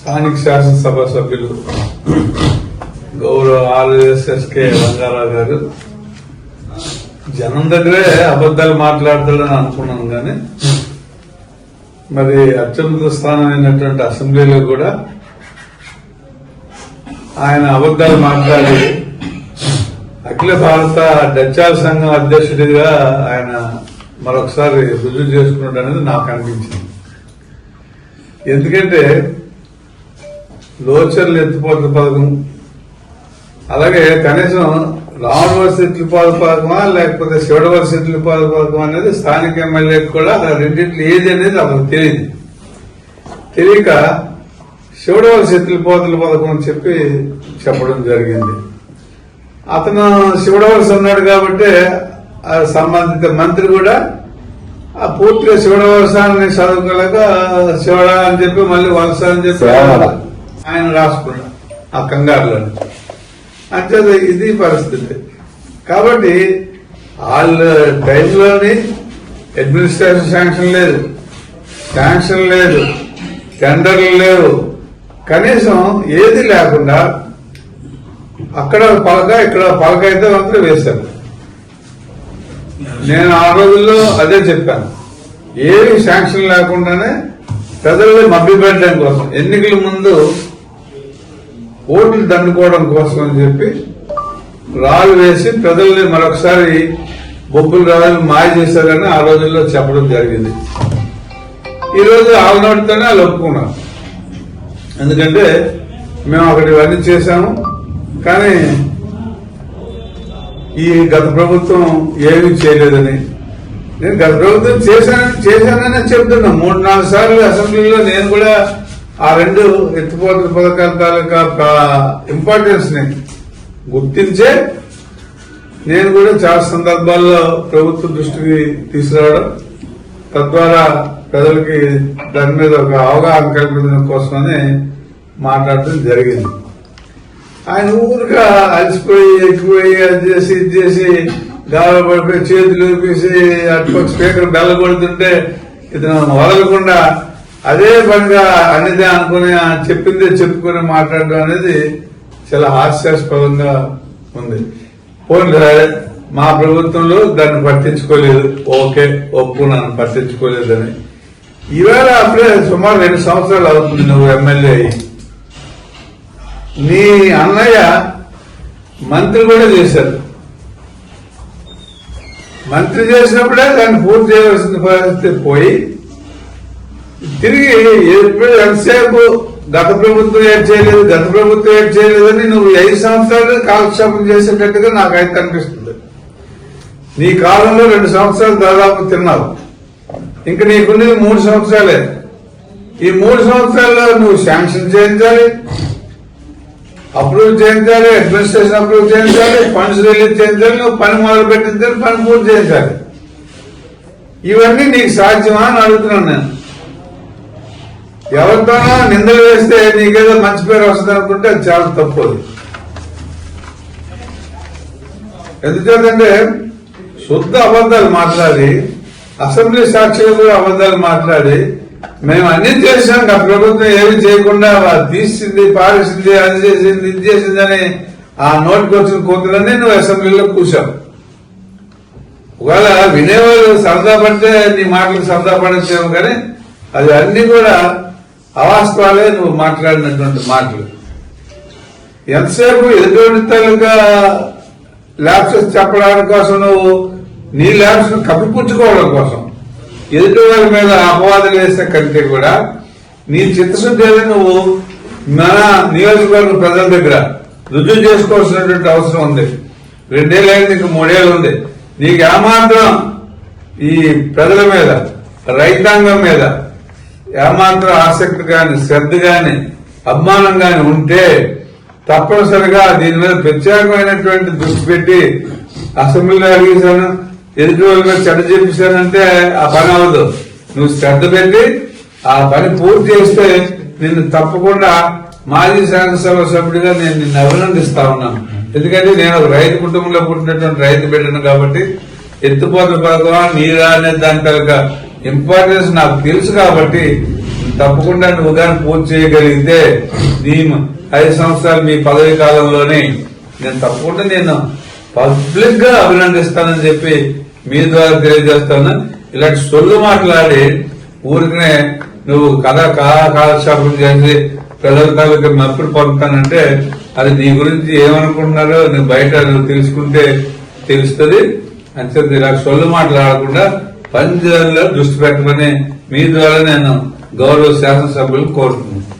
స్థానిక శాసనసభ సభ్యులు గౌరవ ఆర్ఎస్ఎస్కే రంగారావు గారు. జనం దగ్గరే అబద్ధాలు మాట్లాడతాడని అనుకున్నాను కానీ మరి అత్యున్నత స్థానమైనటువంటి అసెంబ్లీలో కూడా ఆయన అబద్ధాలు మాట్లాడి అఖిల భారత డచ్చాల సంఘం అధ్యక్షుడిగా ఆయన మరొకసారి రుజువు చేసుకున్నాడు అనేది నాకు అనిపించింది. ఎందుకంటే లోచర్లు ఎత్తిపోతల పథకం అలాగే కనీసం రావణ వర్ష పథకమా లేకపోతే శివడ వర్ష పథకం అనేది స్థానిక ఎమ్మెల్యేకి కూడా రెండింటిలో ఏది అనేది అతనికి తెలియదు. తెలియక శివడ వర్ష ఎత్తిపోతల పథకం అని చెప్పి చెప్పడం జరిగింది. అతను శివడవలసి ఉన్నాడు కాబట్టి ఆ సంబంధిత మంత్రి కూడా ఆ పూర్తిగా శివడ వలసాన్ని చదువుకోలేక శివడ అని చెప్పి మళ్ళీ వలస అని చెప్పి ఆయన రాసుకున్నాడు ఆ కంగారులో అంతే ఇది పరిస్థితి. కాబట్టి వాళ్ళ టైంలోని అడ్మినిస్ట్రేషన్ శాంక్షన్ లేదు. శాంక్షన్ లేదు. టెండర్లు లేవు. కనీసం ఏది లేకుండా అక్కడ పలక ఇక్కడ పలక అయితే మాత్రం వేశారు. నేను ఆ రోజుల్లో అదే చెప్పాను. ఏమి శాంక్షన్ లేకుండానే ప్రజల్ని మభ్యపెట్టడం కోసం ఎన్నికల ముందు ఓట్లు దండుకోవడం కోసం అని చెప్పి రాళ్ళు వేసి ప్రజల్ని మరొకసారి బొబ్బులు రాళ్ళు మాయ చేశారని ఆ రోజుల్లో చెప్పడం జరిగింది. ఈరోజు రోజు ఆల్నోటితోనే వాళ్ళు ఒప్పుకున్నారు. ఎందుకంటే మేము అక్కడ ఇవన్నీ చేశాము. కానీ ఈ గత ప్రభుత్వం ఏమీ చేయలేదని. నేను గత ప్రభుత్వం చేశానని చేశానని చెప్తున్నా. మూడు నాలుగు సార్లు అసెంబ్లీలో నేను కూడా ఆ రెండు ఎత్తిపోతల పథకాల తాలూకా ఇంపార్టెన్స్ని గుర్తించే నేను కూడా చాలా సందర్భాల్లో ప్రభుత్వ దృష్టికి తీసుకురావడం తద్వారా ప్రజలకి దాని మీద ఒక అవగాహన కల్పించడం కోసమని మాట్లాడటం జరిగింది. ఆయన ఊరుగా అలసిపోయి ఎక్కిపోయి అది చేసి ఇది చేసి గాలి పడిపోయి చేతులు ఊపేసి అటు స్పీకర్ బెల్ల కొడుతుంటే ఇతను వదలకుండా అదే పనిగా అనేది అనుకుని చెప్పిందే చెప్పుకొని మాట్లాడడం అనేది చాలా హాస్యాస్పదంగా ఉంది. పోనీ మా ప్రభుత్వంలో దాన్ని పట్టించుకోలేదు. ఓకే ఒప్పుకున్నాను పట్టించుకోలేదని. ఈవేళ అప్పుడే సుమారు రెండు సంవత్సరాలు అవుతుంది నువ్వు ఎమ్మెల్యే అయ్యి. నీ అన్నయ్య మంత్రి కూడా చేశారు. మంత్రి చేసినప్పుడే దాన్ని పూర్తి చేయవలసిన పరిస్థితి పోయి తిరిగి ఎప్పుడు ఎంతసేపు? గత ప్రభుత్వం ఏం చేయలేదు గత ప్రభుత్వం ఏం చేయలేదని నువ్వు ఐదు సంవత్సరాలు కాలక్షేపం చేసేటట్టుగా నాకైతే కనిపిస్తుంది. నీ కాలంలో రెండు సంవత్సరాలు దాదాపు తిన్నావు. ఇంకా నీకున్నది మూడు సంవత్సరాలే. ఈ మూడు సంవత్సరాల్లో నువ్వు శాంక్షన్ చేయించాలి అప్రూవ్ చేయించాలి అడ్మినిస్ట్రేషన్ అప్రూవ్ చేయించాలి ఫండ్స్ రిలీజ్ చేయించాలి నువ్వు పని మొదలు పెట్టించాలి పని పూర్తి చేయించాలి. ఇవన్నీ నీకు సాధ్యమా అని అడుగుతున్నాను నేను. ఎవరితోనో నిందలు వేస్తే నీకేదో మంచి పేరు వస్తుంది అనుకుంటే అది చాలా తప్పు ఎందుచేతంటే ఎందుకంటే శుద్ధ అబద్ధాలు మాట్లాడి అసెంబ్లీ సాక్షులు కూడా అబద్ధాలు మాట్లాడి మేము అన్ని చేసాం ఆ ప్రభుత్వం ఏమి చేయకుండా తీసింది పారేసింది అది చేసింది ఇది చేసింది అని ఆ నోటికి వచ్చిన కోతులన్నీ నువ్వు అసెంబ్లీలో కూర్చావు ఒకవేళ వినేవాళ్ళు సరదా పడితే నీ మాటలు సరదా పడచ్చేమో కానీ అది అన్ని కూడా అవాస్తవాలే నువ్వు మాట్లాడినటువంటి మాటలు. ఎంతసేపు ఎదుటి తాలూకా ల్యాబ్స్ చెప్పడానికి కోసం నువ్వు నీ ల్యాబ్స్ కప్పిపుచ్చుకోవడం కోసం. ఎదుటి వాళ్ళ మీద అపవాదాలు వేసే కంటే కూడా నీ చిత్తశుద్ధి నువ్వు మన నియోజకవర్గ ప్రజల దగ్గర రుజువు చేసుకోవాల్సినటువంటి అవసరం ఉంది. రెండేళ్ళు అయింది ఇంకా మూడేళ్ళు ఉంది. నీకు ఏమాత్రం ఈ ప్రజల మీద రైతాంగం మీద ఏమాత్రం ఆసక్తి గాని శ్రద్ధ గాని అభిమానం గాని ఉంటే తప్పనిసరిగా దీని మీద ప్రత్యేకమైనటువంటి దృష్టి పెట్టి అసెంబ్లీలో అడిగేశాను ఎదుటి వాళ్ళ మీద చెడ్డ చెప్పేశానంటే ఆ పని అవ్వదు. నువ్వు శ్రద్ధ పెట్టి ఆ పని పూర్తి చేస్తే నిన్ను తప్పకుండా మాజీ శాసనసభ సభ్యుడిగా నేను నిన్ను అభినందిస్తా ఉన్నాను. ఎందుకంటే నేను ఒక రైతు కుటుంబంలో పుట్టినటువంటి రైతు బిడ్డను కాబట్టి ఎత్తుపోతల పథకం నీరా అనే దాని తాలూకా ఇంపార్టెన్స్ నాకు తెలుసు కాబట్టి తప్పకుండా నువ్వు కానీ పూర్తి చేయగలిగితే నీ ఐదు సంవత్సరాలు మీ పదవి కాలంలోనే నేను తప్పకుండా నేను పబ్లిక్గా అభినందిస్తానని చెప్పి మీ ద్వారా తెలియజేస్తాను. ఇలాంటి సొల్లు మాట్లాడి ఊరికనే నువ్వు కథ కాలక్షేపం చేసి ప్రజల తాలూకు మప్పుడు పంపుతానంటే అది నీ గురించి ఏమనుకుంటున్నారో నువ్వు బయట నువ్వు తెలుసుకుంటే తెలుస్తుంది. అంతే ఇలా సొల్లు మాట్లాడకుండా పనిచేయాలో దృష్టి పెట్టమని మీ ద్వారా నేను గౌరవ శాసనసభ్యులు కోరుతున్నాను.